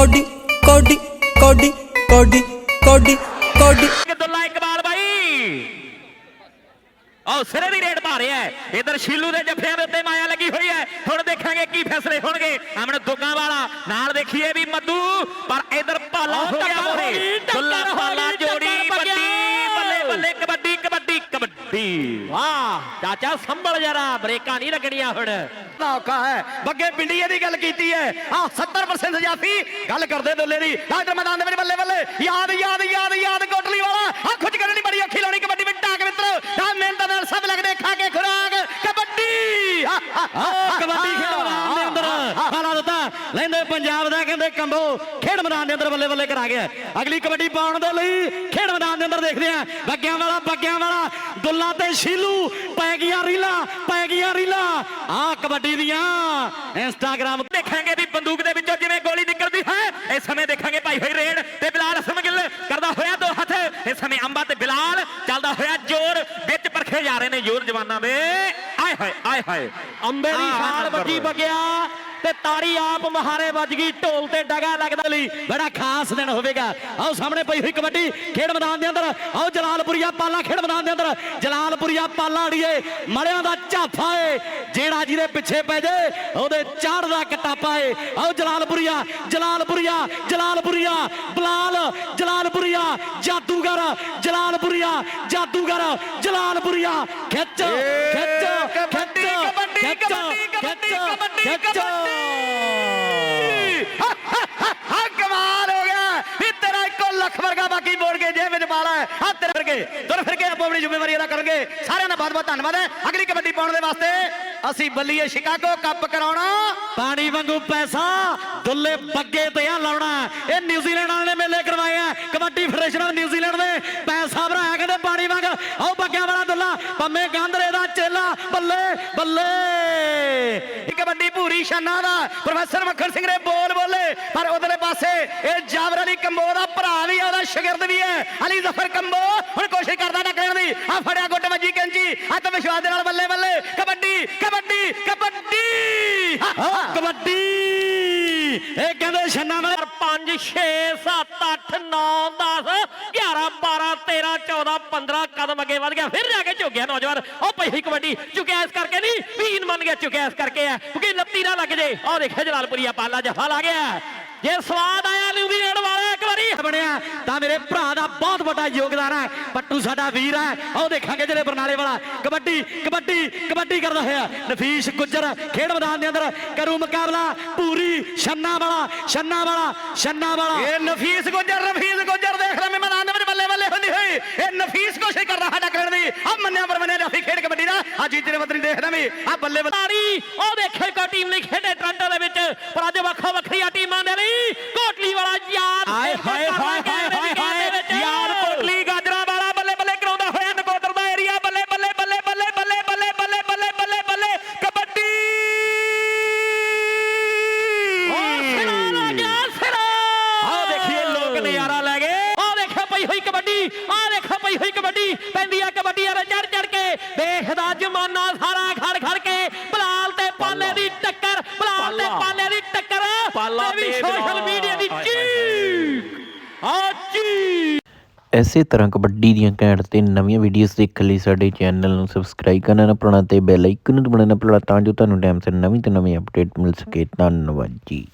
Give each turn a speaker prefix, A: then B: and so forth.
A: Cody ਕੋਡੀ ਕੋਡੀ ਕੋਡੀ ਕੋਡੀ ਕੋਡੀ।
B: ਦੁੱਲਾ ਇਕਬਾਲ ਬਾਈ? ਆਹ ਸਿਰੇ ਦੀ ਰੇਡ ਪਾ ਰਿਹਾ ਹੈ। ਇਧਰ ਸ਼ੀਲੂ ਦੇ ਜੱਫਿਆਂ ਦੇ ਉੱਤੇ ਮਾਇਆ ਲੱਗੀ ਹੋਈ ਹੈ। ਹੁਣ ਦੇਖਾਂਗੇ ਕੀ ਫੈਸਲੇ ਹੋਣਗੇ। ਅਮਨ ਦੁੱਗਾ ਵਾਲਾ ਨਾਲ ਦੇਖੀਏ ਵੀ ਮੱਦੂ ਪਰ ਇਧਰ ਭਾਲਾ ਹੋ ਗਿਆ ਮੋਰੇ ਦੁੱਲਾ ਭਾਲਾ ਜੋੜੀ ਵੱਡੀ ਬੱਲੇ ਬੱਲੇ ਕਬੱਡੀ ਕਬੱਡੀ ਕਬੱਡੀ। ਵਾਹ ਚਾਚਾ ਸੰਭਲ ਜਰਾ ਬ੍ਰੇਕਾਂ ਨਹੀਂ ਲੱਗਣੀਆਂ ਹੁਣ।
C: ਦਾ ਔਖਾ ਹੈ? ਬੱਗੇ ਪਿੰਡੀਏ ਦੀ ਗੱਲ ਕੀਤੀ ਹੈ। ਆ 70% ਜਾਫੀ ਗੱਲ ਕਰਦੇ ਦੁੱਲੇ ਦੀ। ਡਾਕਟਰ ਮੈਦਾਨ ਦੇ ਵਿੱਚ ਬੱਲੇ ਬੱਲੇ। ਯਾਦ ਯਾਦ ਯਾਦ ਯਾਦ, ਕੋਟਲੀ ਵਾਲਾ। ਆ ਖੁੱਚ ਕਰਨੀ ਬੜੀ ਔਖੀ ਲਾਉਣੀ ਕਬੱਡੀ ਵਿੱਚ ਢਾਕ ਮਿੱਤਰ। ਤਾਂ ਮਿਹਨਤ ਨਾਲ ਸਭ ਲੱਗਦੇ ਖਾ ਕੇ ਖੁਰਾਕ ਕਬੱਡੀ
D: ਆ ਕਬੱਡੀ ਖੇਡ ਮੈਦਾਨ ਦੇ ਅੰਦਰ ਹਾਲਾ ਦਿੱਤਾ ਲੈਂਦੇ ਕਹਿੰਦੇ ਕੰਬੋ ਖੇਡ ਮੈਦਾਨ ਦੇ ਅੰਦਰ ਬੱਲੇ ਬੱਲੇ ਕਰਾ ਗਿਆ। ਅਗਲੀ ਕਬੱਡੀ ਪਾਉਣ ਦੇ ਲਈ ਖੇਡ ਮੈਦਾਨ ਦੇ ਅੰਦਰ ਦੇਖਦੇ ਆ ਬੱਗਿਆਂ ਵਾਲਾ ਬੱਗਿਆਂ ਵਾਲਾ ਦੁੱਲਾ ਤੇ ਸ਼ੀਲੂ ਪੈ ਗਈਆਂ ਰੀਲਾਂ ਪੈ ਗਈਆਂ ਰੀਲਾਂ। ਆ ਕਬੱਡੀ ਦੀਆਂ ਇੰਸਟਾਗ੍ਰਾਮ
B: ਦੇਖਾਂਗੇ ਵੀ ਬੰਦੂਕ ਦੇ ਵਿੱਚੋਂ ਜਿਵੇਂ ਗੋਲੀ ਨਿਕਲਦੀ ਹੈ। ਇਸ ਸਮੇਂ ਦੇਖਾਂਗੇ ਭਾਈ ਹੋਈ ਰੇਡ ਤੇ ਬਿਲਾਲ ਅਸਮ ਗਿੱਲ ਕਰਦਾ ਹੋਇਆ ਦੋ ਹੱਥ। ਇਸ ਸਮੇਂ ਅੰਬਾ ਤੇ ਬਿਲਾਲ ਚੱਲਦਾ ਹੋਇਆ ਜ਼ੋਰ ਵਿੱਚ ਪਰਖੇ ਜਾ ਰਹੇ ਨੇ ਜ਼ੋਰ ਜਵਾਨਾਂ ਦੇ। ਆਏ ਹਾਏ ਆਏ ਹਾਏ।
D: ਅੰਬੇ ਦੀ ਛਾਲ ਵੱਜੀ। ਬਗਿਆ। ਤੇ ਤਾੜੀ ਆਪ ਮਹਾਰੇ ਵੱਜ ਗਈ, ਢੋਲ ਤੇ ਡਗਾ ਲੱਗਦਾ ਲਈ। ਬੜਾ ਖਾਸ ਦਿਨ ਹੋਵੇਗਾ। ਆਓ ਸਾਹਮਣੇ ਪਈ ਹੋਈ ਕਬੱਡੀ, ਖੇਡ ਮੈਦਾਨ ਦੇ ਅੰਦਰ। ਆਓ ਜਲਾਲਪੁਰੀਆ ਪਾਲਾ ਖੇਡ ਮੈਦਾਨ ਦੇ ਅੰਦਰ। ਜਲਾਲਪੁਰੀਆ ਪਾਲਾ ਅੜੀਏ ਮੜਿਆਂ ਦਾ ਝਾਫਾ ਏ। ਜਿਹੜਾ ਜਿਹਦੇ ਪਿੱਛੇ ਪੈ ਜੇ, ਉਹਦੇ ਚਾੜ ਦਾ ਕਟਾਪਾ ਏ। ਆਓ ਜਲਾਲਪੁਰੀਆ ਜਲਾਲਪੁਰੀਆ ਜਲਾਲਪੁਰੀਆ, ਬਲਾਲ, ਜਲਾਲਪੁਰੀਆ, ਜਾਦੂਗਰ ਜਲਾਲਪੁਰੀਆ ਜਾਦੂਗਰ, ਜਲਾਲਪੁਰੀਆ। ਖਿੱਚ ਖਿੱਚ। ਖਿੱਚ
C: ਕਬੱਡੀ,
D: ਖਿੱਚ
C: ਕਬੱਡੀ, ਕਬੱਡੀ, ਕਬੱਡੀ,
D: ਖਿੱਚ
C: ਹਾਂ ਕਮਾਲ ਹੋ ਗਿਆ। ਵੀ ਤੇਰਾ ਇੱਕੋ ਲੱਖ ਵਰਗਾ ਬਾਕੀ ਮੋੜ ਕੇ ਜੇਬ ਵਿੱਚ ਪਾ ਲੈ ਹਾਂ ਤੇਰੇ ਵਰਗੇ ਤੁਰ ਫਿਰ ਕੇ ਆਪੋ ਆਪਣੀ ਜ਼ਿੰਮੇਵਾਰੀ ਅਦਾ ਕਰਨਗੇ। ਸਾਰਿਆਂ ਦਾ ਬਹੁਤ ਬਹੁਤ ਧੰਨਵਾਦ ਹੈ। ਅਗਲੀ ਕਬੱਡੀ ਪਾਉਣ ਦੇ ਵਾਸਤੇ ਅਸੀਂ ਬੱਲੀਏ ਸ਼ਿਕਾਗੋ ਕੱਪ ਕਰਾਉਣਾ।
D: ਪਾਣੀ ਵਾਂਗੂ ਪੈਸਾ ਦੁੱਲੇ ਬੱਗੇ ਤੇ ਆ ਲਾਉਣਾ ਇਹ ਨਿਊਜ਼ੀਲੈਂਡ ਵਾਲੇ ਨੇ ਮੇਲੇ ਕਰਵਾਏ ਆ। ਕਬੱਡੀ ਫੈਡਰੇਸ਼ਨ ਆਫ ਨਿਊਜ਼ੀਲੈਂਡ ਨੇ ਪੈਸਾ ਭਰਾਇਆ ਕਹਿੰਦੇ ਪਾਣੀ ਵਾਂਗ। ਆਓ ਬੱਗਿਆਂ ਵਾਲਾ ਦੁੱਲਾ ਪੰਮੇ ਗਾਂਧਰੇ ਦਾ ਚੇਲਾ ਬੱਲੇ ਬੱਲੇ।
C: ਕਬੱਡੀ ਭੂਰੀ ਦਾ। ਪ੍ਰੋਫੈਸਰ ਮੱਖਣ ਸਿੰਘ ਨੇ ਬੋਲ ਬੋਲੇ, ਪਰ ਉਧਰਲੇ ਪਾਸੇ ਇਹ ਜਾਬਰ ਅਲੀ ਕੰਬੋ ਦਾ ਭਰਾ ਵੀ ਉਹਦਾ ਸ਼ਾਗਿਰਦ ਵੀ ਹੈ। ਅਲੀ ਜ਼ਫਰ ਕੰਬੋ, ਹੁਣ ਕੋਸ਼ਿਸ਼ ਕਰਦਾ ਟੱਕਰਨ ਦੀ। ਆ ਫੜਿਆ ਗੁੱਟ ਵੱਜੀ ਕੈਂਚੀ ਆਤਮ ਵਿਸ਼ਵਾਸ ਦੇ ਨਾਲ ਬੱਲੇ ਬੱਲੇ। ਕਬੱਡੀ ਕਬੱਡੀ ਕਬੱਡੀ।
D: ਕਬੱਡੀ। ਛੰਨਾ ਵਾਲੇ
B: 5 6 7 8 9 10 11 12 13 14 15 ਕਦਮ ਅੱਗੇ ਵਧ ਗਿਆ, ਫਿਰ ਜਾ ਕੇ ਝੁੱਗਿਆ ਨੌਜਵਾਨ। ਉਹ ਪਈ ਕਬੱਡੀ, ਝੁਕਿਆ ਇਸ ਕਰਕੇ ਨਹੀਂ, ਵੀਨ ਮੰਨ ਗਿਆ, ਝੁਕਿਆ ਇਸ ਕਰਕੇ ਆ ਕਿਉਂਕਿ ਲੱਤੀ ਨਾ ਲੱਗ ਜੇ। ਉਹ ਦੇਖਿਆ ਜਲਾਲਪੁਰੀਆ ਪਾਲਾ, ਜਫਾ ਲਾ ਗਿਆ। ਜੇ ਸਵਾਦ ਆਇਆ
D: ਬਣਿਆ ਤਾਂ ਮੇਰੇ ਭਰਾ ਦਾ ਬਹੁਤ ਵੱਡਾ ਯੋਗਦਾਨ ਹੈ। ਪੱਟੂ ਸਾਡਾ ਵੀਰ ਹੈ ਆਓ ਦੇਖਾਂਗੇ ਜਿਹੜੇ ਬਰਨਾਲੇ ਵਾਲਾ। ਕਬੱਡੀ ਕਬੱਡੀ ਕਬੱਡੀ ਕਰਦਾ ਹੋਇਆ। ਨਫੀਸ ਗੁੱਜਰ ਖੇਡ ਮੈਦਾਨ ਦੇ ਅੰਦਰ ਕਰੂ ਮੁਕਾਬਲਾ ਪੂਰੀ ਛੰਨਾ ਵਾਲਾ ਛੰਨਾ ਵਾਲਾ ਛੰਨਾ ਵਾਲਾ।
C: ਇਹ ਨਫੀਸ ਗੁੱਜਰ ਨਫੀਸ ਗੁੱਜਰ ਦੇਖ ਮੈਂ ਮੈਦਾਨ ਦੇ ਵਿੱਚ ਬੱਲੇ ਬੱਲੇ ਹੁੰਦੀ ਹੋਈ। ਇਹ ਨਫੀਸ ਕੋਸ਼ਿਸ਼ ਕਰ ਰਿਹਾ ਟੱਕਰਨ ਦੀ। ਆ ਮੰਨਿਆ ਪਰ ਮੰਨਿਆ ਜਾਫੀ ਖੇਡ ਕਬੱਡੀ ਦਾ। ਆ ਜੀਤੇ ਵਤਨੀ ਦੇਖਦਾ ਵੀ ਆ ਬੱਲੇ ਬੱਲੇ।
B: ਉਹ ਦੇਖੇ ਕੋ ਟੀਮ ਲਈ ਖੇਡੇ ਟ੍ਰਾਂਟੋ ਦੇ ਵਿੱਚ। ਪਰ ਅੱਜ ਵੱਖੋ ਵੱਖਰੀਆਂ ਟੀਮਾਂ ਦੇ ਲਈ। ਪੈਂਦੀ ਆ ਕਬੱਡੀ ਆ ਚੜ ਚੜ ਕੇ। ਦੇਖਦਾ ਜਮਾਨਾ ਸਾਰਾ ਖੜ ਖੜ ਕੇ। ਬਲਾਲ ਤੇ ਪਾਲੇ ਦੀ ਟੱਕਰ ਬਲਾਲ ਤੇ ਪਾਲੇ। ਦੀ ਟੱਕਰ।
C: ਪਾਲਾ
B: ਤੇ ਸੋਸ਼ਲ। ਮੀਡੀਆ ਦੀ ਚੀਕ। ਆ ਚੀਕ।
E: ਇਸੇ ਤਰ੍ਹਾਂ ਕਬੱਡੀ ਦੀਆਂ ਘੈਂਟ ਤੇ ਨਵੀਆਂ ਵੀਡੀਓਜ਼ ਦੇਖਣ ਲਈ ਸਾਡੇ ਚੈਨਲ ਨੂੰ ਸਬਸਕ੍ਰਾਈਬ ਕਰਨਾ ਨਾ ਭੁੱਲਣਾ ਤੇ ਬੈਲ ਆਈਕਨ ਨੂੰ ਦਬਾਉਣਾ ਨਾ ਭੁੱਲਣਾ ਤਾਂ ਜੋ ਤੁਹਾਨੂੰ ਟਾਈਮ ਸਿਰ ਨਵੀਂ ਤੋਂ ਨਵੀਂ ਅਪਡੇਟ ਮਿਲ ਸਕੇ। ਧੰਨਵਾਦ ਜੀ।